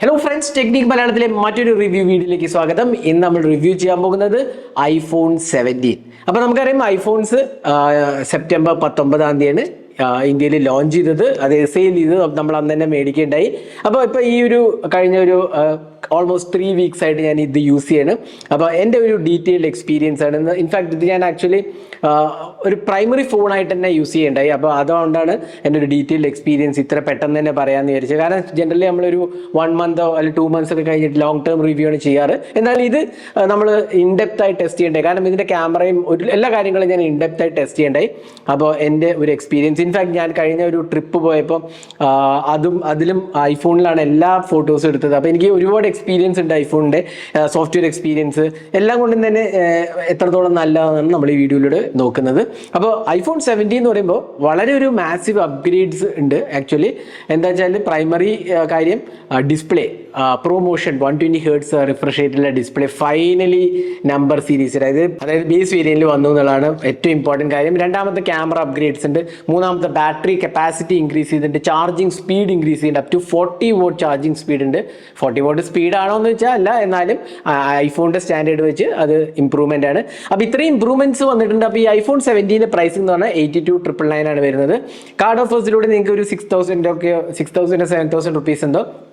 Hello friends technique മലയാളത്തിലെ മറ്റൊരു review വീഡിയോയിലേക്ക് സ്വാഗതം. ഇന്ന് നമ്മൾ റിവ്യൂ ചെയ്യാൻ പോകുന്നത് ഐഫോൺ സെവന്റീൻ അപ്പോൾ നമുക്കറിയാം ഐഫോൺസ് സെപ്റ്റംബർ പത്തൊമ്പതാം തീയതിയാണ് ഇന്ത്യയിൽ ലോഞ്ച് ചെയ്തത്. അത് സെയിൽ ചെയ്തത് നമ്മൾ അന്ന് തന്നെ മേടിക്കുകയുണ്ടായി. അപ്പോൾ ഇപ്പോൾ ഈ ഒരു കഴിഞ്ഞ ഒരു ഓൾമോസ്റ്റ് ത്രീ വീക്സ് ആയിട്ട് ഞാൻ ഇത് യൂസ് ചെയ്യാണ്. അപ്പോൾ എന്റെ ഒരു ഡീറ്റെയിൽഡ് എക്സ്പീരിയൻസ് ആണ്. ഇൻഫാക്ട് ഇത് ഞാൻ ആക്ച്വലി ഒരു പ്രൈമറി ഫോണായിട്ട് തന്നെ യൂസ് ചെയ്യണ്ടായി. അപ്പോൾ അതുകൊണ്ടാണ് എന്റെ ഒരു ഡീറ്റെയിൽഡ് എക്സ്പീരിയൻസ് ഇത്ര പെട്ടെന്ന് തന്നെ പറയാമെന്ന് വിചാരിച്ചത്. കാരണം ജനറലി നമ്മളൊരു വൺ മന്തോ അല്ലെങ്കിൽ ടു മന്ത്സ് ഒക്കെ കഴിഞ്ഞിട്ട് ലോങ് ടേം റിവ്യൂ ആണ് ചെയ്യാറ്. എന്നാൽ ഇത് നമ്മൾ ഇൻഡെപ്ത് ആയി ടെസ്റ്റ് ചെയ്യണ്ടേ കാരണം ഇതിന്റെ ക്യാമറയും ഒരു എല്ലാ കാര്യങ്ങളും ഞാൻ ഇൻഡെപ്ത് ആയി ടെസ്റ്റ് ചെയ്യണ്ടായി. അപ്പോൾ എന്റെ ഒരു എക്സ്പീരിയൻസ് ഇൻഫാക്ട് ഞാൻ കഴിഞ്ഞ ഒരു ട്രിപ്പ് പോയപ്പോൾ അതും അതിലും ഐഫോണിലാണ് എല്ലാ ഫോട്ടോസും എടുത്തത്. അപ്പോൾ എനിക്ക് ഒരുപാട് എക്സ്പീരിയൻസ് ഉണ്ട് ഐഫോണിന്റെ സോഫ്റ്റ്വെയർ എക്സ്പീരിയൻസ് എല്ലാം കൊണ്ടും തന്നെ എത്രത്തോളം നല്ലതാണെന്ന് നമ്മൾ ഈ വീഡിയോയിലൂടെ നോക്കുന്നത്. അപ്പോൾ ഐഫോൺ സെവന്റി എന്ന് പറയുമ്പോൾ വളരെ ഒരു മാസീവ് അപ്ഗ്രേഡ്സ് ഉണ്ട്. ആക്ച്വലി എന്താ വെച്ചാൽ പ്രൈമറി കാര്യം display promotion one twenty hertz refresh ആയിട്ടുള്ള ഡിസ്പ്ലേ ഫൈനലി നമ്പർ സീരീസ് അതായത് അതായത് ബേസ് വേരിയന്റിൽ വന്നു എന്നുള്ളതാണ് ഏറ്റവും ഇമ്പോർട്ടന്റ് കാര്യം. രണ്ടാമത്തെ ക്യാമറ അപ്ഗ്രേഡ്സ് ഉണ്ട് മൂന്നാമത്തെ ബാറ്ററി കപ്പാസിറ്റി ഇൻക്രീസ് ചെയ്തിട്ടുണ്ട് ചാർജിങ് സ്പീഡ് ഇൻക്രീസ് ചെയ്യുന്നുണ്ട് up to forty watt charging speed ഉണ്ട്. ഫോർട്ടി വോട്ട് സ്പീഡ് ആണോ എന്ന് വെച്ചാൽ അല്ല എന്നാലും ഐഫോണിന്റെ സ്റ്റാൻഡേർഡ് വെച്ച് അത് ഇംപ്രൂവ്മെന്റ് ആണ്. അപ്പോൾ ഇത്രയും ഇംപ്രൂവ്മെന്റ്സ് വന്നിട്ടുണ്ട്. അപ്പോൾ ഈ ഐഫോൺ സെവന്റീന്റെ പ്രൈസിംഗ് എന്ന് പറഞ്ഞാൽ എയ്റ്റി ടു ട്രിപ്പിൾ നയൻ ആണ് വരുന്നത്. കാർഡ് ഓഫേഴ്സിലൂടെ നിങ്ങൾക്ക് ഒരു സിക്സ് തൗസൻഡ് ഒക്കെ six thousand seven thousand rupees എന്തോ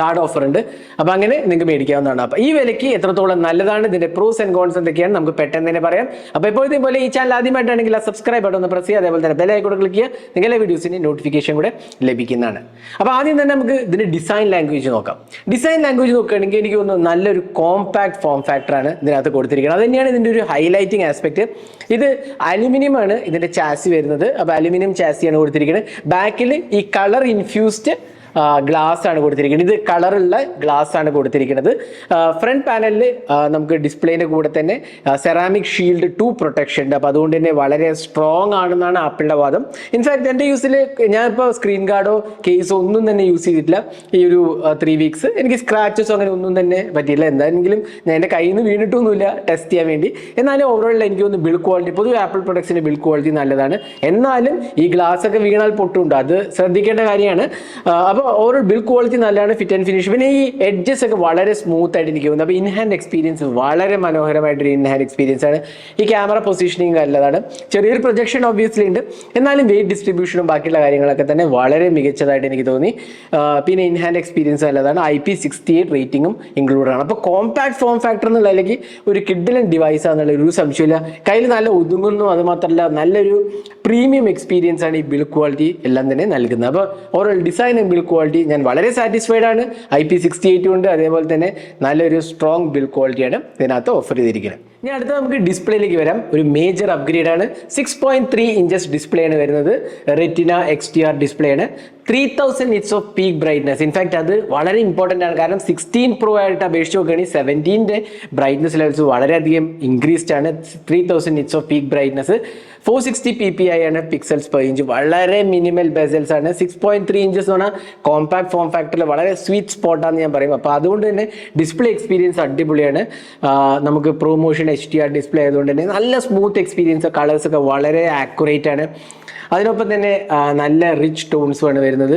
കാർഡ് ഓഫർ ഉണ്ട്. അപ്പോൾ അങ്ങനെ നിങ്ങൾക്ക് മേടിക്കാവുന്നതാണ്. അപ്പോൾ ഈ വിലയ്ക്ക് എത്രത്തോളം നല്ലതാണ് ഇതിന്റെ പ്രോസ് ആൻഡ് കോൺസ് എന്തൊക്കെയാണ് നമുക്ക് പെട്ടെന്ന് തന്നെ പറയാം. അപ്പോൾ ഇപ്പോഴത്തെ പോലെ ഈ ചാനൽ ആദ്യമായിട്ടാണെങ്കിൽ ആ സബ്സ്ക്രൈബ് ബട്ടൺ ഒന്ന് പ്രസ് ചെയ്യുക. അതേപോലെ തന്നെ ബെല്ലൈക്കൂടെ ക്ലിക്ക് ചെയ്യുക. നിങ്ങളുടെ വീഡിയോസിന് നോട്ടിഫിക്കേഷൻ കൂടെ ലഭിക്കുന്നതാണ്. അപ്പോൾ ആദ്യം തന്നെ നമുക്ക് ഇതിന്റെ ഡിസൈൻ ലാംഗ്വേജ് നോക്കാം. ഡിസൈൻ ലാംഗ്വേജ് നോക്കുകയാണെങ്കിൽ എനിക്ക് തോന്നുന്നു നല്ലൊരു കോമ്പാക്ട് ഫോം ഫാക്ടറാണ് ഇതിനകത്ത് കൊടുത്തിരിക്കുന്നത്. അത് തന്നെയാണ് ഇതിന്റെ ഒരു ഹൈലൈറ്റിംഗ് ആസ്പെക്ട് ഇത് അലുമിനിയം ആണ് ഇതിന്റെ ചാസി വരുന്നത്. അപ്പോൾ അലുമിനിയം ചാസിയാണ് കൊടുത്തിരിക്കുന്നത്. ബാക്കിൽ ഈ കളർ ഇൻഫ്യൂസ്ഡ് ഗ്ലാസ് ആണ് കൊടുത്തിരിക്കുന്നത്. ഇത് കളറുള്ള ഗ്ലാസ് ആണ് കൊടുത്തിരിക്കുന്നത്. ഫ്രണ്ട് പാനലിൽ നമുക്ക് ഡിസ്പ്ലേന്റെ കൂടെ തന്നെ സെറാമിക് ഷീൽഡ് ടു പ്രൊട്ടക്ഷൻ ഉണ്ട്. അപ്പോൾ അതുകൊണ്ട് തന്നെ വളരെ സ്ട്രോങ് ആണെന്നാണ് ആപ്പിളിന്റെ വാദം. ഇൻഫാക്ട് എന്റെ യൂസിൽ ഞാനിപ്പോൾ സ്ക്രീൻ ഗാർഡോ കേസോ ഒന്നും തന്നെ യൂസ് ചെയ്തിട്ടില്ല. ഈ ഒരു ത്രീ വീക്സ് എനിക്ക് സ്ക്രാച്ചസോ അങ്ങനെ ഒന്നും തന്നെ പറ്റിയില്ല എന്താണെങ്കിലും ഞാൻ എന്റെ കയ്യിൽ നിന്ന് വീണിട്ടൊന്നുമില്ല ടെസ്റ്റ് ചെയ്യാൻ വേണ്ടി. എന്നാലും ഓവറോൾ എനിക്ക് ഒന്ന് ബിൽ ക്വാളിറ്റി പൊതുവെ ആപ്പിൾ പ്രൊഡക്ട്സിന്റെ ബിൽ ക്വാളിറ്റി നല്ലതാണ്. എന്നാലും ഈ ഗ്ലാസ് ഒക്കെ വീണാൽ പൊട്ടുണ്ട് അത് ശ്രദ്ധിക്കേണ്ട കാര്യമാണ്. അപ്പോൾ ഓവറോൾ ബിൽ ക്വാളിറ്റി നല്ലതാണ് ഫിറ്റ് ആൻഡ് ഫിനിഷ് പിന്നെ ഈ എഡ്ജസ് ഒക്കെ വളരെ സ്മൂത്ത് ആയിട്ട് എനിക്ക് തോന്നുന്നു അപ്പോൾ ഇൻ ഹാൻഡ് എക്സ്പീരിയൻസ് വളരെ മനോഹരമായിട്ടൊരു ഇൻ ഹാൻഡ് എക്സ്പീരിയൻസ് ആണ്. ഈ ക്യാമറ പൊസിഷനിങ് നല്ലതാണ്. ചെറിയൊരു പ്രൊജക്ഷൻ ഒബ്വിയസ്ലി ഉണ്ട്. എന്നാലും വെയിറ്റ് ഡിസ്ട്രിബ്യൂഷനും ബാക്കിയുള്ള കാര്യങ്ങളൊക്കെ തന്നെ വളരെ മികച്ചതായിട്ട് എനിക്ക് തോന്നി. പിന്നെ ഇൻ ഹാൻഡ് എക്സ്പീരിയൻസ് നല്ലതാണ്. ഐ പി സിക്സ്റ്റി എയ്റ്റ് റേറ്റിംഗും ഇൻക്ലൂഡ് ആണ്. അപ്പോൾ കോമ്പാക്ട് ഫോം ഫാക്ടർ എന്നുള്ള നിലയ്ക്ക് ഒരു കിഡിലൻ ഡിവൈസ് ആണെന്നുള്ള ഒരു സംശയമില്ല കയ്യിൽ നല്ല ഒതുങ്ങുന്നു. അത് മാത്രമല്ല നല്ലൊരു പ്രീമിയം എക്സ്പീരിയൻസ് ആണ് ഈ ബിൽ ക്വാളിറ്റി എല്ലാം തന്നെ നൽകുന്നത്. അപ്പോൾ ഓവറോൾ ഡിസൈൻ ബിൽ ക്വാളിറ്റി ഞാൻ വളരെ സാറ്റിസ്ഫൈഡ് ആണ്. ഐ പി സിക്സ്റ്റി എയ്റ്റ് ഉണ്ട്. അതേപോലെ തന്നെ നല്ലൊരു സ്ട്രോങ് ബിൽ ക്വാളിറ്റിയാണ് ഇതിനകത്ത് ഓഫർ ചെയ്തിരിക്കുന്നത്. ഇനി അടുത്ത നമുക്ക് ഡിസ്പ്ലേയിലേക്ക് വരാം. ഒരു മേജർ അപ്ഗ്രേഡ് ആണ്. Six point three inches display ആണ് വരുന്നത്. Retina X T R display ആണ്. Three thousand nits of peak brightness in fact അത് വളരെ ഇമ്പോർട്ടന്റ് ആണ്. കാരണം സിക്സ്റ്റീൻ പ്രോ ആയിട്ട് അപേക്ഷിച്ച് നോക്കുകയാണെങ്കിൽ സെവന്റീന്റെ ബ്രൈറ്റ്നസ് ലെവൽസ് വളരെയധികം ഇൻക്രീസ്ഡ് ആണ്. Three thousand nits of peak brightness four sixty P P I ആണ് പിക്സൽസ് പെർ ഇഞ്ച് വളരെ മിനിമൽ ബെസൽസ് ആണ്. സിക്സ് പോയിന്റ് ത്രീ ഇഞ്ചസ് എന്ന് പറഞ്ഞാൽ കോമ്പാക്ട് ഫോം ഫാക്ടറിൽ വളരെ സ്വീറ്റ് സ്പോട്ടാന്ന് ഞാൻ പറയും. അപ്പോൾ അതുകൊണ്ട് തന്നെ ഡിസ്പ്ലേ എക്സ്പീരിയൻസ് അടിപൊളിയാണ്. നമുക്ക് ProMotion H T R display ആയതുകൊണ്ട് തന്നെ നല്ല സ്മൂത്ത് എക്സ്പീരിയൻസ് കളേഴ്സ് ഒക്കെ വളരെ ആക്യുറേറ്റ് ആണ്. അതിനൊപ്പം തന്നെ നല്ല റിച്ച് ടോൺസും ആണ് വരുന്നത്.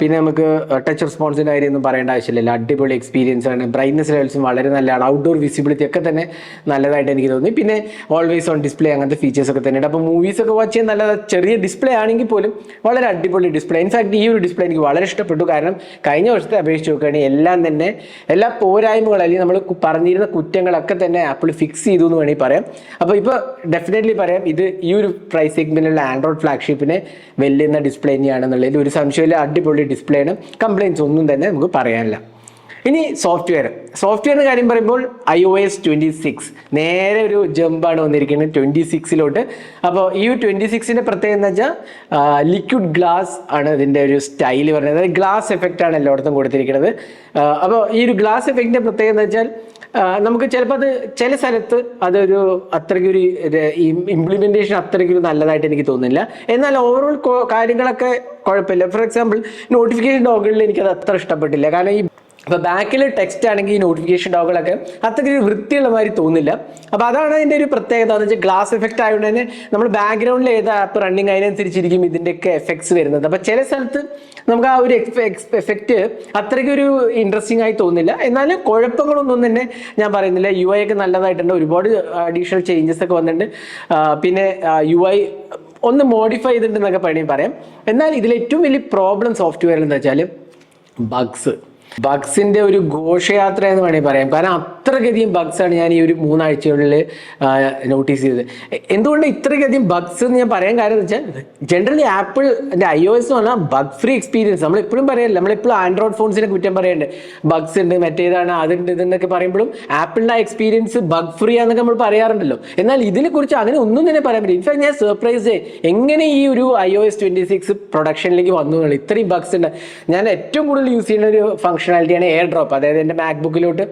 പിന്നെ നമുക്ക് ടച്ച് റെസ്പോൺസിന്റെ കാര്യമൊന്നും പറയേണ്ട ആവശ്യമില്ല. അടിപൊളി എക്സ്പീരിയൻസ് ആണ്. ബ്രൈറ്റ്നസ് ലെവൽസും വളരെ നല്ലതാണ്. ഔട്ട്ഡോർ വിസിബിലിറ്റി ഒക്കെ തന്നെ നല്ലതായിട്ട് എനിക്ക് തോന്നി. പിന്നെ ഓൾവേസ് ഓൺ ഡിസ്പ്ലേ അങ്ങനത്തെ ഫീച്ചേഴ്സ് ഒക്കെ തന്നെയുണ്ട് അപ്പോൾ മൂവീസ് ഒക്കെ വാച്ച് ചെയ്യാൻ നല്ല ചെറിയ ഡിസ്പ്ലേ ആണെങ്കിൽ പോലും വളരെ അടിപൊളി ഡിസ്പ്ലേ ഇൻഫാക്ട് ഈ ഒരു ഡിസ്പ്ലേ എനിക്ക് വളരെ ഇഷ്ടപ്പെട്ടു. കാരണം കഴിഞ്ഞ വർഷത്തെ അപേക്ഷിച്ച് നോക്കുകയാണെങ്കിൽ എല്ലാം തന്നെ എല്ലാ പോരായ്മകൾ അല്ലെങ്കിൽ നമ്മൾ പറഞ്ഞിരുന്ന കുറ്റങ്ങളൊക്കെ തന്നെ ആപ്പിൾ ഫിക്സ് ചെയ്തു എന്ന് വേണമെങ്കിൽ പറയാം. അപ്പോൾ ഇപ്പോൾ ഡെഫിനറ്റ്ലി പറയാം ഇത് ഈ ഒരു പ്രൈസ് സെഗ്മെന്റിലുള്ള ആൻഡ്രോയിഡ് ഫ്ലാഗ്ഷിപ്പിനെ വെല്ലുന്ന ഡിസ്പ്ലേ തന്നെയാണെന്നുള്ളതിൽ ഒരു സംശയമില്ല. അടിപൊളി ഡിസ്പ്ലേ ആണ്. കംപ്ലയിൻസ് ഒന്നും തന്നെ നമുക്ക് പറയാനില്ല. ഇനി സോഫ്റ്റ്വെയർ സോഫ്റ്റ്വെയറിന്റെ കാര്യം പറയുമ്പോൾ I O S twenty six നേരെ ഒരു ജമ്പാണ് വന്നിരിക്കുന്നത് ട്വന്റി സിക്സിലോട്ട് അപ്പോൾ ഈ ട്വന്റി സിക്സിന്റെ പ്രത്യേകത എന്ന് വെച്ചാൽ ലിക്വിഡ് ഗ്ലാസ് ആണ് ഇതിന്റെ ഒരു സ്റ്റൈൽ പറയുന്നത് അതായത് ഗ്ലാസ് എഫക്റ്റ് ആണ് എല്ലായിടത്തും കൊടുത്തിരിക്കുന്നത്. അപ്പോൾ ഈ ഒരു ഗ്ലാസ് എഫക്റ്റിന്റെ പ്രത്യേകത എന്ന് വെച്ചാൽ നമുക്ക് ചിലപ്പോൾ അത് ചില സ്ഥലത്ത് അതൊരു അത്രയ്ക്കൊരു ഇംപ്ലിമെന്റേഷൻ അത്രയ്ക്കൊരു നല്ലതായിട്ട് എനിക്ക് തോന്നുന്നില്ല. എന്നാൽ ഓവറോൾ കാര്യങ്ങളൊക്കെ കുഴപ്പമില്ല. ഫോർ എക്സാമ്പിൾ നോട്ടിഫിക്കേഷൻ ഡോഗുകളിൽ എനിക്കത് അത്ര ഇഷ്ടപ്പെട്ടില്ല. കാരണം ഈ അപ്പോൾ ബാക്കിൽ ടെക്സ്റ്റ് ആണെങ്കിൽ ഈ നോട്ടിഫിക്കേഷൻ ടോഗിളൊക്കെ അത്രയ്ക്ക് ഒരു വൃത്തിയുള്ള മാതിരി തോന്നില്ല. അപ്പോൾ അതാണ് അതിന്റെ ഒരു പ്രത്യേകത. എന്ന് വെച്ചാൽ ഗ്ലാസ് എഫക്റ്റ് ആയതുകൊണ്ട് തന്നെ നമ്മൾ ബാക്ക്ഗ്രൗണ്ടിൽ ഏത് ആപ്പ് റണ്ണിങ് അതിനനുസരിച്ചിരിക്കും ഇതിന്റെയൊക്കെ എഫക്ട്സ് വരുന്നത്. അപ്പോൾ ചില സ്ഥലത്ത് നമുക്ക് ആ ഒരു എഫക്റ്റ് അത്രയ്ക്ക് ഒരു ഇൻട്രസ്റ്റിംഗ് ആയി തോന്നില്ല. എന്നാലും കുഴപ്പങ്ങളൊന്നും തന്നെ ഞാൻ പറയുന്നില്ല. യു ഐ ഒക്കെ നല്ലതായിട്ടുണ്ട്. ഒരുപാട് അഡീഷണൽ ചേഞ്ചസ് ഒക്കെ വന്നിട്ടുണ്ട്. പിന്നെ യു ഐ ഒന്ന് മോഡിഫൈ ചെയ്തിട്ടുണ്ടെന്നൊക്കെ വേണമെങ്കിൽ പറയാം. എന്നാൽ ഇതിൽ ഏറ്റവും വലിയ പ്രോബ്ലം സോഫ്റ്റ്വെയർ എന്താ വെച്ചാൽ ബഗ്സ് ബഗ്സിന്റെ ഒരു ഘോഷയാത്ര എന്ന് വേണമെങ്കിൽ പറയാം. കാരണം അത്രയധികം ബഗ്സ് ആണ് ഞാൻ ഈ ഒരു മൂന്നാഴ്ചകളിൽ നോട്ടീസ് ചെയ്തത്. എന്തുകൊണ്ട് ഇത്രയധികം ബഗ്സ് എന്ന് ഞാൻ പറയാൻ കാര്യം എന്ന് വെച്ചാൽ generally Apple I O S എന്ന് പറഞ്ഞാൽ ബഗ് ഫ്രീ എക്സ്പീരിയൻസ് നമ്മൾ എപ്പോഴും പറയല്ല നമ്മളെപ്പോഴും ആൻഡ്രോയിഡ് ഫോൺസിനെ കുറ്റം പറയുന്നുണ്ട് ബഗ്സ് ഉണ്ട് മറ്റേതാണ് അതുണ്ട് ഇതെന്നൊക്കെ പറയുമ്പോഴും ആപ്പിളിന്റെ ആ എക്സ്പീരിയൻസ് ബഗ് ഫ്രീ ആണെന്നൊക്കെ നമ്മൾ പറയാറുണ്ടല്ലോ. എന്നാൽ ഇതിനെക്കുറിച്ച് അങ്ങനെ ഒന്നും തന്നെ പറയാൻ പറ്റില്ല. ഇൻഫാക്ട് ഞാൻ സർപ്രൈസ് എങ്ങനെ ഈ ഒരു I O S twenty six പ്രൊഡക്ഷനിലേക്ക് വന്നു എന്നുള്ളത്? ഇത്രയും ബഗ്സ് ഉണ്ട്. ഞാൻ ഏറ്റവും കൂടുതൽ യൂസ് ചെയ്യുന്ന ഒരു ഫംഗ്ഷനാലിറ്റിയാണ് എയർ ഡ്രോപ്പ് അതായത് എന്റെ മാക്ബുക്കിലോട്ട്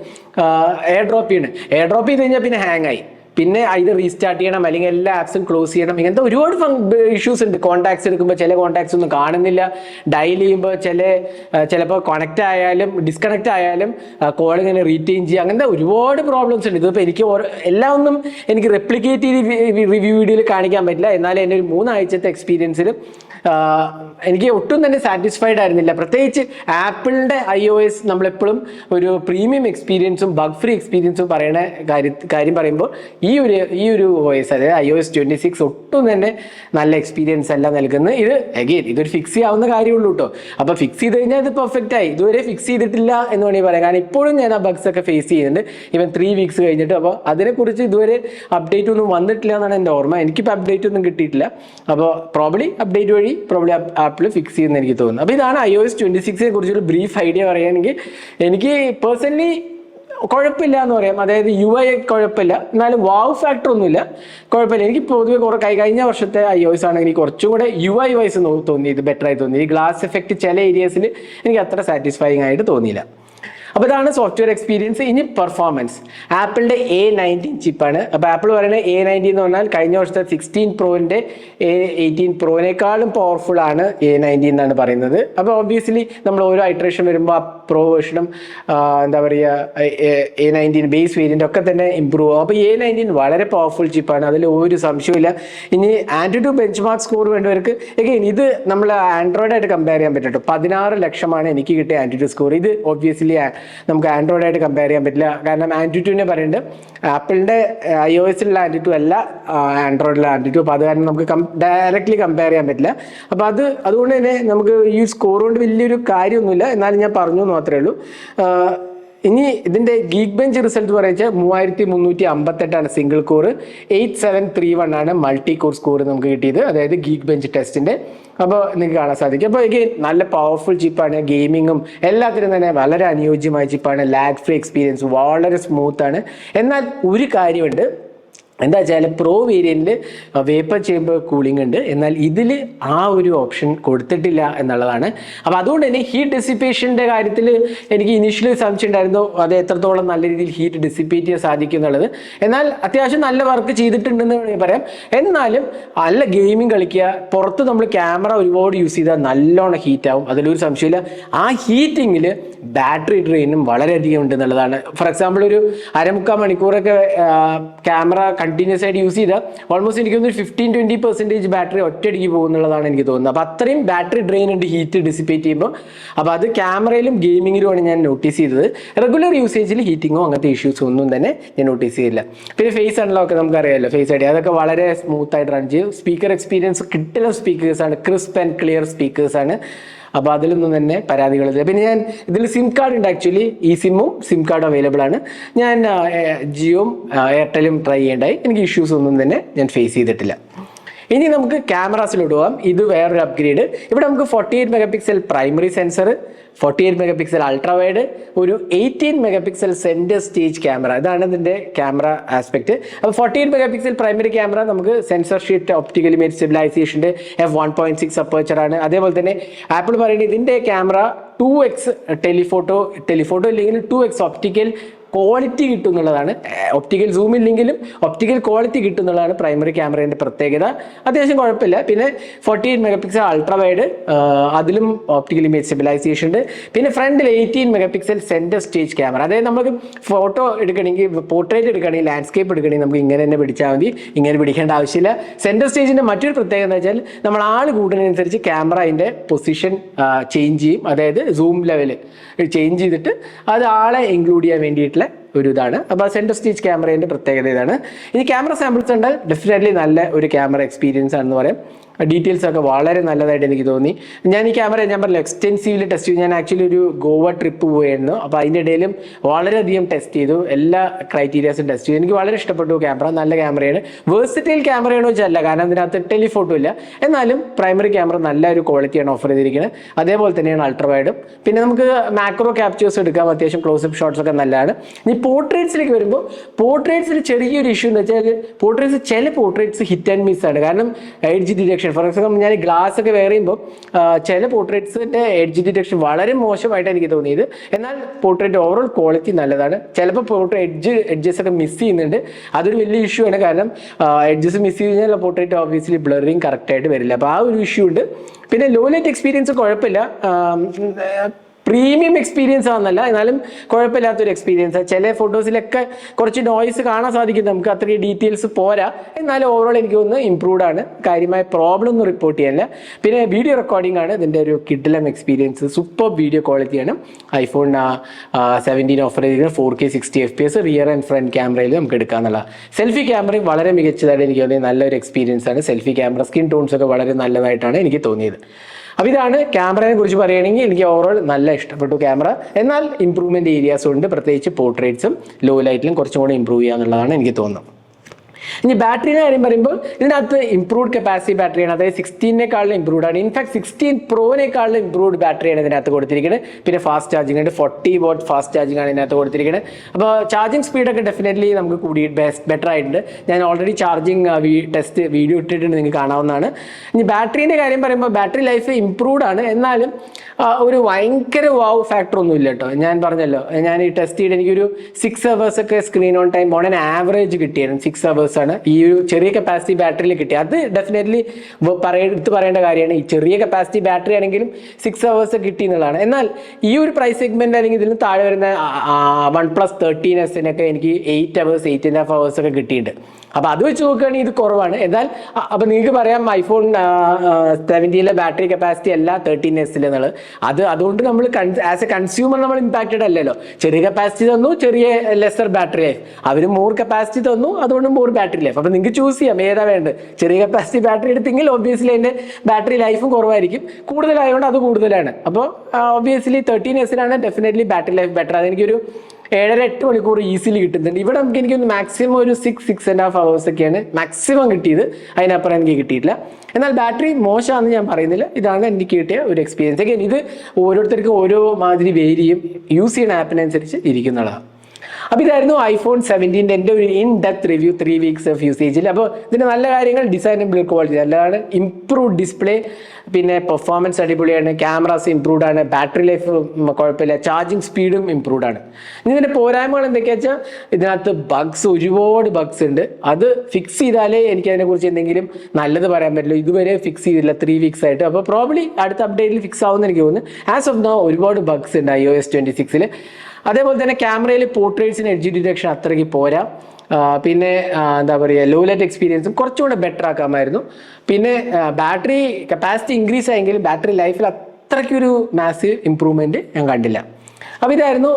എയർ ഡ്രോപ്പ് ചെയ്യണം. എയർ ഡ്രോപ്പ് ചെയ്ത് കഴിഞ്ഞാൽ പിന്നെ ഹാങ് ആയി. പിന്നെ ഇത് റീസ്റ്റാർട്ട് ചെയ്യണം അല്ലെങ്കിൽ എല്ലാ ആപ്സും ക്ലോസ് ചെയ്യണം. ഇങ്ങനത്തെ ഒരുപാട് ഇഷ്യൂസ് ഉണ്ട്. കോൺടാക്ട്സ് എടുക്കുമ്പോൾ ചില കോൺടാക്ട്സ് ഒന്നും കാണുന്നില്ല. ഡയൽ ചെയ്യുമ്പോൾ ചില ചിലപ്പോൾ കണക്റ്റ് ആയാലും ഡിസ്കണക്ട് ആയാലും കോൾ ഇങ്ങനെ റീറ്റെയിൻ ചെയ്യുക. അങ്ങനത്തെ ഒരുപാട് പ്രോബ്ലംസ് ഉണ്ട്. ഇതിപ്പോൾ എനിക്ക് എല്ലാം ഒന്നും എനിക്ക് റെപ്ലിക്കേറ്റ് ചെയ്ത് റിവ്യൂ വീഡിയോയിൽ കാണിക്കാൻ പറ്റില്ല. എന്നാലും എന്റെ ഒരു മൂന്നാഴ്ചത്തെ എക്സ്പീരിയൻസിൽ എനിക്ക് ഒട്ടും തന്നെ സാറ്റിസ്ഫൈഡ് ആയിരുന്നില്ല. പ്രത്യേകിച്ച് ആപ്പിളിന്റെ ഐ ഒ എസ് നമ്മളെപ്പോഴും ഒരു പ്രീമിയം എക്സ്പീരിയൻസും ബഗ് ഫ്രീ എക്സ്പീരിയൻസും പറയണ കാര്യം കാര്യം പറയുമ്പോൾ ഈ ഒരു ഈ ഒരു ഒ എസ് അതായത് I O S twenty six ഒട്ടും തന്നെ നല്ല എക്സ്പീരിയൻസ് അല്ല നൽകുന്നത്. ഇത് അഗെയിൻ ഇതൊരു ഫിക്സ് ചെയ്യാവുന്ന കാര്യമുള്ളൂ കേട്ടോ അപ്പോൾ ഫിക്സ് ചെയ്ത് കഴിഞ്ഞാൽ ഇത് പെർഫെക്റ്റ് ആയി. ഇതുവരെ ഫിക്സ് ചെയ്തിട്ടില്ല എന്ന് വേണമെങ്കിൽ പറയാം. കാരണം ഇപ്പോഴും ഞാൻ ആ ബഗ്സ് ഒക്കെ ഫേസ് ചെയ്യുന്നുണ്ട്. ഇവൻ ത്രീ വീക്സ് കഴിഞ്ഞിട്ട്. അപ്പോൾ അതിനെക്കുറിച്ച് ഇതുവരെ അപ്ഡേറ്റ് ഒന്നും വന്നിട്ടില്ല എന്നാണ് എന്റെ ഓർമ്മ. എനിക്കിപ്പോൾ അപ്ഡേറ്റ് ഒന്നും കിട്ടിയിട്ടില്ല. അപ്പോൾ പ്രോബ്ലി അപ്ഡേറ്റ് വഴി പ്രോബ്ലി ആപ്പിൾ ഫിക്സ് ചെയ്യുന്ന എനിക്ക് തോന്നുന്നു. അപ്പോൾ ഇതാണ് ഐ ഒ എസ് ട്വന്റി സിക്സിനെ കുറിച്ചൊരു ബ്രീഫ് ഐഡിയ പറയുകയാണെങ്കിൽ എനിക്ക് പേഴ്സണലി കുഴപ്പമില്ല എന്ന് പറയാം. അതായത് യു ഐ കുഴപ്പമില്ല. എന്നാലും വാവ് ഫാക്ടർ ഒന്നുമില്ല. കുഴപ്പമില്ല. എനിക്ക് പൊതുവെ കുറെ കൈ കഴിഞ്ഞ വർഷത്തെ ഐ ഒ എസ് ആണെങ്കിൽ എനിക്ക് കുറച്ചും കൂടെ യു ഐ വൈസ് തോന്നി ഇത് ബെറ്റർ ആയി തോന്നി. ഈ ഗ്ലാസ് എഫക്റ്റ് ചില ഏരിയസിൽ എനിക്ക് അത്ര സാറ്റിസ്ഫൈയിങ് ആയിട്ട് തോന്നിയില്ല. അപ്പോൾ ഇതാണ് സോഫ്റ്റ്വെയർ എക്സ്പീരിയൻസ് ഇനി പെർഫോമൻസ് ആപ്പിളിന്റെ എ നയന്റീൻ ചിപ്പാണ് അപ്പോൾ ആപ്പിൾ പറയുന്നത് എ നയന്റീൻ എന്ന് പറഞ്ഞാൽ കഴിഞ്ഞ വർഷത്തെ സിക്സ്റ്റീൻ പ്രോവിന്റെ എ എയ്റ്റീൻ പ്രോവിനേക്കാളും പവർഫുൾ ആണ് എ നയന്റീൻ എന്നാണ് പറയുന്നത്. അപ്പോൾ ഒബ്വിയസ്ലി നമ്മൾ ഓരോ ഐട്രേഷൻ വരുമ്പോൾ ആ പ്രോ വേർഷനും എന്താ പറയുക എ നയന്റീൻ ബേസ് വേരിയന്റ് ഒക്കെ തന്നെ ഇമ്പ്രൂവ് ആവും. അപ്പോൾ എ നയന്റീൻ വളരെ പവർഫുൾ ചിപ്പാണ് അതിൽ ഒരു സംശയമില്ല ഇനി ആൻഡ്രോയിഡ് ബെഞ്ച് മാർക്ക് സ്കോർ വേണ്ടവർക്ക് എഗെയിൻ ഇത് നമ്മൾ ആൻഡ്രോയിഡായിട്ട് കമ്പയർ ചെയ്യാൻ പറ്റും പതിനാറ് ലക്ഷമാണ് എനിക്ക് കിട്ടിയ ആൻഡ്രോയിഡ് സ്കോർ ഇത് ഒബ്വിയസ്ലി നമുക്ക് ആൻഡ്രോയിഡ് ആയിട്ട് കമ്പയർ ചെയ്യാൻ പറ്റില്ല. കാരണം ആൻഡ്രോയിഡ് ടുവിനെ പറയുന്നുണ്ട്. ആപ്പിളിന്റെ ഐ ഒ എസിലുള്ള ആൻഡ്രോയിഡ് ടു അല്ല ആൻഡ്രോയിഡിലെ ആൻഡ്രോയിഡ് ടു അപ്പോൾ അത് കാരണം നമുക്ക് ഡയറക്റ്റ്ലി കമ്പയർ ചെയ്യാൻ പറ്റില്ല. അപ്പോൾ അത് അതുകൊണ്ട് തന്നെ നമുക്ക് ഈ സ്കോർ കൊണ്ട് വലിയൊരു കാര്യമൊന്നുമില്ല. എന്നാലും ഞാൻ പറഞ്ഞു മാത്രമേ ഉള്ളൂ. ഇനി ഇതിന്റെ ഗീക്ക് ബെഞ്ച് റിസൾട്ട് പറയുക മൂവായിരത്തി മുന്നൂറ്റി അമ്പത്തെട്ടാണ് single core eight seven three one ആണ് മൾട്ടി കോർ സ്കോർ നമുക്ക് കിട്ടിയത്. അതായത് ഗീക്ക് ബെഞ്ച് ടെസ്റ്റിന്റെ അപ്പോൾ നിങ്ങൾക്ക് കാണാൻ സാധിക്കും. അപ്പോൾ എഗെയിൻ നല്ല പവർഫുൾ ചിപ്പാണ് ഗെയിമിങ്ങും എല്ലാത്തിനും തന്നെ വളരെ അനുയോജ്യമായ ചിപ്പാണ് ലാഗ് ഫ്രീ എക്സ്പീരിയൻസ് വളരെ സ്മൂത്താണ് എന്നാൽ ഒരു കാര്യമുണ്ട്. എന്താ വെച്ചാൽ പ്രോ വേരിയന്റിൽ വേപ്പർ ചേമ്പർ കൂളിംഗ് ഉണ്ട്. എന്നാൽ ഇതിൽ ആ ഒരു ഓപ്ഷൻ കൊടുത്തിട്ടില്ല എന്നുള്ളതാണ്. അപ്പോൾ അതുകൊണ്ട് തന്നെ ഹീറ്റ് ഡെസിപ്പേഷന്റെ കാര്യത്തിൽ എനിക്ക് ഇനീഷ്യലി സംശയം ഉണ്ടായിരുന്നു അത് എത്രത്തോളം നല്ല രീതിയിൽ ഹീറ്റ് ഡെസിപ്പേറ്റ് ചെയ്യാൻ സാധിക്കും എന്നുള്ളത്. എന്നാൽ അത്യാവശ്യം നല്ല വർക്ക് ചെയ്തിട്ടുണ്ടെന്ന് പറയാം. എന്നാലും നല്ല ഗെയിമിംഗ് കളിക്കുക പുറത്ത് നമ്മൾ ക്യാമറ ഒരുപാട് യൂസ് ചെയ്താൽ നല്ലോണം ഹീറ്റ് ആവും. അതിലൊരു സംശയമില്ല ആ ഹീറ്റിങ്ങിൽ ബാറ്ററി ഡ്രെയിനും വളരെയധികം ഉണ്ട് എന്നുള്ളതാണ്. ഫോർ എക്സാമ്പിൾ ഒരു അരമുക്കാൽ മണിക്കൂറൊക്കെ ക്യാമറ കണ്ടിന്യൂസ് ആയിട്ട് യൂസ് ചെയ്താൽ ഓൾമോസ്റ്റ് എനിക്ക് തോന്നുന്നു ഫിഫ്റ്റീൻ ട്വന്റി പെർസെന്റേജ് ബാറ്ററി ഒറ്റയടിക്ക് പോകുന്നുള്ളതാണ് എനിക്ക് തോന്നുന്നത്. അപ്പോൾ അത്രയും ബാറ്ററി ഡ്രെയിൻ ഉണ്ട് ഹീറ്റ് ഡിസിപ്പേറ്റ് ചെയ്യുമ്പോൾ അപ്പോൾ അത് ക്യാമറയിലും ഗെയിമിങ്ങിലുമാണ് ഞാൻ നോട്ടീസ് ചെയ്തത്. റെഗുലർ യൂസേജിൽ ഹീറ്റിങ്ങോ അങ്ങനത്തെ ഇഷ്യൂസോ ഒന്നും തന്നെ ഞാൻ നോട്ടീസ് ചെയ്തില്ല. പിന്നെ ഫേസ് അൺലോക്ക് നമുക്കറിയാമല്ലോ ഫേസ് ഐ അതൊക്കെ വളരെ സ്മൂത്തായിട്ട് റൺ ചെയ്യും. സ്പീക്കർ എക്സ്പീരിയൻസ് കിട്ടുന്ന സ്പീക്കേഴ്സാണ് ക്രിസ്പ് ആൻഡ് ക്ലിയർ സ്പീക്കേഴ്സാണ് അപ്പോൾ നിന്ന് തന്നെ പരാതികൾ പിന്നെ ഞാൻ ഇതിൽ സിം കാർഡ് ഉണ്ട് ആക്ച്വലി ഈ സിമ്മും സിം കാർഡും അവൈലബിൾ ആണ്. ഞാൻ ജിയോയും എയർടെലും ട്രൈ ചെയ്യേണ്ടായി. എനിക്ക് ഇഷ്യൂസ് ഒന്നും തന്നെ ഞാൻ ഫേസ് ചെയ്തിട്ടില്ല. ഇനി നമുക്ക് ക്യാമറാസിലോട്ട് പോകാം ഇത് വേറൊരു അപ്ഗ്രേഡ് ഇവിടെ നമുക്ക് forty eight megapixel primary sensor forty eight megapixel ultra wide ഒരു eighteen megapixel centre stage camera ഇതാണ് ഇതിന്റെ ക്യാമറ ആസ്പെക്ട് അപ്പോൾ forty eight megapixel primary camera നമുക്ക് സെൻസർ ഷീറ്റ് ഒപ്റ്റിക്കൽ ഇമേജ് സ്റ്റെബിലൈസേഷന്റെ എഫ് വൺ പോയിന്റ് സിക്സ് അപ്പേച്ചറാണ് അതേപോലെ തന്നെ ആപ്പിൾ പറയുന്നത് ഇതിന്റെ camera two X telephoto telephoto ഇല്ലെങ്കിൽ ടു എക്സ് ഒപ്റ്റിക്കൽ ക്വാളിറ്റി കിട്ടും എന്നുള്ളതാണ് ഒപ്റ്റിക്കൽ സൂം ഇല്ലെങ്കിലും ഒപ്റ്റിക്കൽ ക്വാളിറ്റി കിട്ടും എന്നുള്ളതാണ് പ്രൈമറി ക്യാമറേന്റെ പ്രത്യേകത. അത്യാവശ്യം കുഴപ്പമില്ല. പിന്നെ forty eight megapixel ultra wide അതിലും ഒപ്റ്റിക്കൽ ഇമേജ് സ്റ്റെബിലൈസേഷൻ ഉണ്ട്. പിന്നെ ഫ്രണ്ടിൽ eighteen megapixel centre stage camera അതായത് നമുക്ക് ഫോട്ടോ എടുക്കണമെങ്കിൽ പോർട്രേറ്റ് എടുക്കണമെങ്കിൽ ലാൻഡ്സ്കേപ്പ് എടുക്കണമെങ്കിൽ നമുക്ക് ഇങ്ങനെ തന്നെ പിടിച്ചാൽ മതി. ഇങ്ങനെ പിടിക്കേണ്ട ആവശ്യമില്ല. സെന്റർ സ്റ്റേജിന്റെ മറ്റൊരു പ്രത്യേകത എന്ന് വെച്ചാൽ നമ്മൾ ആൾ കൂടുന്നതിനനുസരിച്ച് ക്യാമറ അതിന്റെ പൊസിഷൻ ചേഞ്ച് ചെയ്യും. അതായത് സൂം ലെവൽ ചേഞ്ച് ചെയ്തിട്ട് അത് ആളെ ഇൻക്ലൂഡ് ചെയ്യാൻ വേണ്ടിയിട്ടുള്ള એટલે ഒരു ഇതാണ്. അപ്പോൾ സെന്റർ സ്റ്റീച്ച് ക്യാമറേന്റെ പ്രത്യേകത ഇതാണ്. ഇനി ക്യാമറ സാമ്പിൾസ് ഉണ്ട് ഡെഫിനറ്റ്ലി നല്ല ഒരു ക്യാമറ എക്സ്പീരിയൻസ് ആണെന്ന് പറയാം. ഡീറ്റെയിൽസ് ഒക്കെ വളരെ നല്ലതായിട്ട് എനിക്ക് തോന്നി. ഞാൻ ഈ ക്യാമറ ഞാൻ പറഞ്ഞില്ല എക്സ്റ്റെൻസീവ്ലി ടെസ്റ്റ് ചെയ്തു. ഞാൻ ആക്ച്വലി ഒരു ഗോവ ട്രിപ്പ് പോയായിരുന്നു അപ്പോൾ അതിന്റെ ഇടയിലും വളരെയധികം ടെസ്റ്റ് ചെയ്തു. എല്ലാ ക്രൈറ്റീരിയാസും ടെസ്റ്റ് ചെയ്തു. എനിക്ക് വളരെ ഇഷ്ടപ്പെട്ടു ക്യാമറ നല്ല ക്യാമറയാണ് വേഴ്സിറ്റൈൽ ക്യാമറയാണോ വെച്ചല്ല കാരണം അതിനകത്ത് ടെലിഫോട്ടോ ഇല്ല. എന്നാലും പ്രൈമറി ക്യാമറ നല്ല ഒരു ക്വാളിറ്റിയാണ് ഓഫർ ചെയ്തിരിക്കുന്നത് അതേപോലെ തന്നെയാണ് അൾട്രാ വൈഡും പിന്നെ നമുക്ക് മാക്രോ ക്യാപ്ചേഴ്സ് എടുക്കാം. അത്യാവശ്യം ക്ലോസപ്പ് ഷോട്ട്സ് ഒക്കെ നല്ലതാണ്. ഇനി പോർട്രേറ്റ്സിലേക്ക് വരുമ്പോൾ പോർട്രേറ്റ്സിൽ ചെറിയൊരു ഇഷ്യൂ എന്ന് വെച്ചാൽ പോർട്രേറ്റ്സ് ചില പോർട്രേറ്റ്സ് ഹിറ്റ് ആൻഡ് മിസ് ആണ്. കാരണം എഡ്ജ് ഡിറ്റക്ഷൻ ഫോർ എക്സാമ്പിൾ ഞാൻ ഗ്ലാസ് ഒക്കെ വേറെ ചെയ്യുമ്പോൾ ചില പോർട്രേറ്റ്സിന്റെ എഡ്ജ് ഡിറ്റക്ഷൻ വളരെ മോശമായിട്ട് എനിക്ക് തോന്നിയത്. എന്നാൽ പോർട്രേറ്റ് ഓവറോൾ ക്വാളിറ്റി നല്ലതാണ്. ചിലപ്പോൾ പോർട്രേറ്റ് എഡ്ജ് എഡ്ജസ് ഒക്കെ മിസ് ചെയ്യുന്നുണ്ട്. അതൊരു വലിയ ഇഷ്യൂ ആണ്. കാരണം എഡ്ജസ് മിസ് ചെയ്ത് കഴിഞ്ഞാൽ പോർട്രേറ്റ് ഓബിയസ്ലി ബ്ലറിങ് കറക്റ്റായിട്ട് വരില്ല. അപ്പോൾ ആ ഒരു ഇഷ്യൂ ഉണ്ട്. പിന്നെ ലോ ലൈറ്റ് എക്സ്പീരിയൻസ് കുഴപ്പമില്ല. പ്രീമിയം എക്സ്പീരിയൻസ് ആണെന്നല്ല എന്നാലും കുഴപ്പമില്ലാത്തൊരു എക്സ്പീരിയൻസ് ചില ഫോട്ടോസിലൊക്കെ കുറച്ച് നോയ്സ് കാണാൻ സാധിക്കും നമുക്ക് അത്രയും ഡീറ്റെയിൽസ് പോരാ. എന്നാലും ഓവറോൾ എനിക്ക് ഒന്ന് ഇമ്പ്രൂവ്ഡ് ആണ്. കാര്യമായ പ്രോബ്ലം ഒന്നും റിപ്പോർട്ട് ചെയ്യാനില്ല. പിന്നെ വീഡിയോ റെക്കോർഡിംഗ് ആണ്. ഇതിന്റെ ഒരു കിഡിലം എക്സ്പീരിയൻസ് സൂപ്പർ വീഡിയോ ക്വാളിറ്റിയാണ് ഐഫോൺ സെവന്റീൻ ഓഫർ ചെയ്തിരിക്കുന്ന four K sixty F P S rear and front ക്യാമറയിൽ നമുക്ക് എടുക്കാന്നുള്ള. സെൽഫി ക്യാമറയും വളരെ മികച്ചതായിട്ട് എനിക്ക് തോന്നിയത് നല്ലൊരു എക്സ്പീരിയൻസ് ആണ്. സെൽഫി ക്യാമറ സ്കിൻ ടോൺസ് ഒക്കെ വളരെ നല്ലതായിട്ടാണ് എനിക്ക് തോന്നിയത്. അപ്പോൾ ഇതാണ് ക്യാമറയെ കുറിച്ച് പറയുകയാണെങ്കിൽ എനിക്ക് ഓവറോൾ നല്ല ഇഷ്ടപ്പെട്ടു ക്യാമറ. എന്നാൽ ഇമ്പ്രൂവ്മെന്റ് ഏരിയാസും ഉണ്ട്. പ്രത്യേകിച്ച് പോർട്രേറ്റ്സും ലോ ലൈറ്റിലും കുറച്ചും കൂടി ഇമ്പ്രൂവ് ചെയ്യാന്നുള്ളതാണ് എനിക്ക് തോന്നുന്നത്. ഇനി ബാറ്ററിയുടെ കാര്യം പറയുമ്പോൾ ഇതിനകത്ത് ഇംപ്രൂവ്ഡ് കപ്പാസിറ്റി ബാറ്ററിയാണ് അതായത് സിക്സ്റ്റീനേക്കാളും ഇംപ്രൂവ്ഡ് ആണ്. ഇൻഫാക്ട് സിക്സ്റ്റീൻ പ്രോനേക്കാളും ഇംപ്രൂവ്ഡ് ബാറ്ററിയാണ് ഇതിനകത്ത് കൊടുത്തിരിക്കുന്നത് പിന്നെ ഫാസ്റ്റ് ചാർജിംഗ് ഉണ്ട്. ഫോർട്ടി വോട്ട് ഫാസ്റ്റ് ചാർജിംഗ് ആണ് ഇതിനകത്ത് കൊടുത്തിരിക്കുന്നത് അപ്പോൾ ചാർജിങ് സ്പീഡൊക്കെ ഡെഫിനറ്റ്ലി നമുക്ക് കൂടി ബെസ്റ്റ് ബെറ്റർ ആയിട്ടുണ്ട്. ഞാൻ ഓൾറെഡി ചാർജിങ് ടെസ്റ്റ് വീഡിയോ ഇട്ടിട്ടുണ്ട്. നിങ്ങൾക്ക് കാണാവുന്നതാണ്. ഇനി ബാറ്ററീന്റെ കാര്യം പറയുമ്പോൾ ബാറ്ററി ലൈഫ് ഇംപ്രൂവ്ഡ് ആണ്. എന്നാലും ഒരു ഭയങ്കര വാവ് ഫാക്ടർ ഒന്നും ഇല്ല കേട്ടോ. ഞാൻ പറഞ്ഞല്ലോ. ഞാൻ ഈ ടെസ്റ്റ് ചെയ്ത് എനിക്കൊരു സിക്സ് അവേഴ്സ് ഒക്കെ screen on time on an average കിട്ടിയായിരുന്നു. സിക്സ് അവേഴ്സ് ആണ്. ഈ ഒരു ചെറിയ കപ്പാസിറ്റി ബാറ്ററിയിൽ കിട്ടിയ. അത് ഡെഫിനറ്റ്ലി പറയ എടുത്ത് പറയേണ്ട കാര്യമാണ്. ഈ ചെറിയ കപ്പാസിറ്റി ബാറ്ററി ആണെങ്കിലും സിക്സ് അവേഴ്സ് കിട്ടി എന്നുള്ളതാണ്. എന്നാൽ ഈ ഒരു പ്രൈസ് സെഗ്മെന്റ് അല്ലെങ്കിൽ ഇതിന് താഴെ വരുന്ന വൺ പ്ലസ് തേർട്ടീൻ എസിനൊക്കെ എനിക്ക് eight hours eight and half hours ഒക്കെ കിട്ടിയിട്ടുണ്ട്. അപ്പോൾ അത് വെച്ച് നോക്കുകയാണെങ്കിൽ ഇത് കുറവാണ്. എന്നാൽ അപ്പൊ അപ്പോൾ നിങ്ങൾക്ക് പറയാം ഐഫോൺ സെവന്റീനിലെ ബാറ്ററി കപ്പാസിറ്റി അല്ല തേർട്ടീൻ എസിൽ എന്നുള്ളത് അത് അതുകൊണ്ട് നമ്മൾ ആസ് എ കൺസ്യൂമർ നമ്മൾ ഇമ്പാക്റ്റഡ് അല്ലല്ലോ. ചെറിയ കപ്പാസിറ്റി തന്നു ചെറിയ ലെസർ ബാറ്ററി ലൈഫ് അവർ മോർ കപ്പാസിറ്റി തന്നു അതുകൊണ്ട് മോർ ബാറ്ററി ലൈഫ് അപ്പോൾ നിങ്ങൾക്ക് ചൂസ് ചെയ്യാം ഏതാ വേണ്ടത്? ചെറിയ കപ്പാസിറ്റി ബാറ്ററി എടുത്തെങ്കിൽ ഒബ്വിയസ്ലി അതിന്റെ ബാറ്ററി ലൈഫും കുറവായിരിക്കും. കൂടുതലായതുകൊണ്ട് അത് കൂടുതലാണ്. അപ്പോൾ ഒബ്വിയസ്ലി തേർട്ടീൻ എസിനാണ് ഡെഫിനറ്റ്ലി ബാറ്ററി ലൈഫ് ബെറ്റർ അതെനിക്കൊരു ഏഴര എട്ട് മണിക്കൂർ ഈസിലി കിട്ടുന്നുണ്ട്. ഇവിടെ നമുക്ക് എനിക്കൊന്ന് മാക്സിമം ഒരു six six and half hours ഒക്കെയാണ് മാക്സിമം കിട്ടിയത്. അതിനപ്പുറം എനിക്ക് കിട്ടിയിട്ടില്ല. എന്നാൽ ബാറ്ററി മോശമാണെന്ന് ഞാൻ പറയുന്നില്ല. ഇതാണ് എനിക്ക് കിട്ടിയ ഒരു എക്സ്പീരിയൻസ് ഒക്കെ ഇത് ഓരോരുത്തർക്കും ഓരോ മാതിരി വേരിയും യൂസ് ചെയ്യുന്ന ആപ്പിനനുസരിച്ച് ഇരിക്കുന്നതാണ്. അപ്പോൾ ഇതായിരുന്നു ഐഫോൺ സെവന്റീന്റെ എന്റെ ഒരു in depth review three weeks of യൂസേജിൽ അപ്പോൾ ഇതിന്റെ നല്ല കാര്യങ്ങൾ ഡിസൈൻ ബിൽഡ് ക്വാളിറ്റി നല്ലതാണ്. ഇംപ്രൂവ് ഡിസ്പ്ലേ പിന്നെ പെർഫോമൻസ് അടിപൊളിയാണ്. ക്യാമറാസ് ഇംപ്രൂവ്ഡ് ആണ്. ബാറ്ററി ലൈഫ് കുഴപ്പമില്ല. ചാർജിങ് സ്പീഡും ഇംപ്രൂവ്ഡ് ആണ്. ഇനി ഇതിന്റെ പോരായ്മകൾ എന്തൊക്കെയാ വെച്ചാൽ ഇതിനകത്ത് ബഗ്സ് ഒരുപാട് ബഗ്സ് ഉണ്ട്. അത് ഫിക്സ് ചെയ്താലേ എനിക്ക് അതിനെക്കുറിച്ച് എന്തെങ്കിലും നല്ലത് പറയാൻ പറ്റില്ല ഇതുവരെ ഫിക്സ് ചെയ്തില്ല ത്രീ വീക്സ് ആയിട്ട്. അപ്പോൾ പ്രോബ്ലി അടുത്ത അപ്ഡേറ്റിൽ ഫിക്സ് ആവുമെന്ന് എനിക്ക് തോന്നുന്നു. ആസ് ഓഫ് നോ ഒരുപാട് ബഗ്സ് ഉണ്ട് ഐ ഒ എസ് ട്വന്റി സിക്സിൽ അതേപോലെ തന്നെ ക്യാമറയിൽ പോർട്രേറ്റ്സിന് എഡ്ജ് ഡിറ്റക്ഷൻ അത്രയ്ക്ക് പോരാ. പിന്നെ എന്താ പറയുക ലോ ലൈറ്റ് എക്സ്പീരിയൻസും കുറച്ചുകൂടെ ബെറ്റർ ആക്കാമായിരുന്നു. പിന്നെ ബാറ്ററി കപ്പാസിറ്റി ഇൻക്രീസ് ആയെങ്കിലും ബാറ്ററി ലൈഫിൽ അത്രയ്ക്കൊരു മാസീവ് ഇമ്പ്രൂവ്മെന്റ് ഞാൻ കണ്ടില്ല. അപ്പോൾ ഇതായിരുന്നു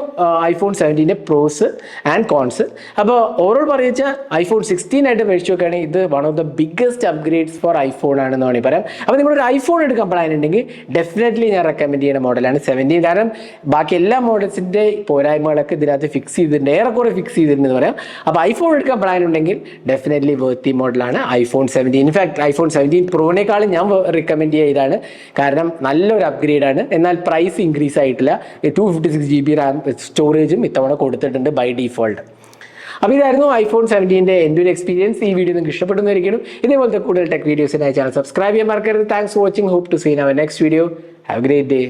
ഐഫോൺ സെവന്റീന്റെ പ്രോസ് ആൻഡ് കോൺസ് അപ്പോൾ ഓവറോൾ പറയുക ഐഫോൺ സിക്സ്റ്റീൻ ആയിട്ട് മേടിച്ചു നോക്കുകയാണെങ്കിൽ ഇത് one of the biggest upgrades for iPhone ആണെന്ന് വേണമെങ്കിൽ പറയാം. അപ്പോൾ നിങ്ങളൊരു ഐഫോൺ എടുക്കാൻ പ്ലാൻ ഉണ്ടെങ്കിൽ ഡെഫിനറ്റ്ലി ഞാൻ റെക്കമെൻഡ് ചെയ്യുന്ന മോഡലാണ് സെവന്റീൻ കാരണം ബാക്കി എല്ലാ മോഡൽസിന്റെ പോരായ്മകളൊക്കെ ഇതിനകത്ത് ഫിക്സ് ചെയ്തിട്ടുണ്ട്. ഏറെക്കുറെ ഫിക്സ് ചെയ്തിട്ടുണ്ടെന്ന് പറയാം. അപ്പോൾ ഐഫോൺ എടുക്കാൻ പ്ലാൻ ഉണ്ടെങ്കിൽ ഡെഫിനറ്റ്ലി വേർത്തി മോഡലാണ് iPhone seventeen in fact iPhone seventeen പ്രോനേക്കാളും ഞാൻ റെക്കമെൻഡ് ചെയ്താണ് കാരണം നല്ലൊരു അപ്ഗ്രേഡാണ് എന്നാൽ പ്രൈസ് ഇൻക്രീസ് ആയിട്ടില്ല. Two fifty six G B RAM സ്റ്റോറേജും ഇത്തവണ കൊടുത്തിട്ടുണ്ട് ബൈ ഡിഫോൾട്ട് അപ്പോൾ ഇതായിരുന്നു ഐഫോൺ സെവന്റീന്റെ എന്റെ ഒരു എക്സ്പീരിയൻസ് ഈ വീഡിയോ നിങ്ങൾക്ക് ഇഷ്ടപ്പെടുന്നതായിരിക്കും ഇതേപോലത്തെ കൂടുതൽ ടെക് വീഡിയോസിനായി ചാനൽ സബ്സ്ക്രൈബ് ചെയ്യാൻ മറക്കരുത്. Thanks for watching hope to seen our next video have great day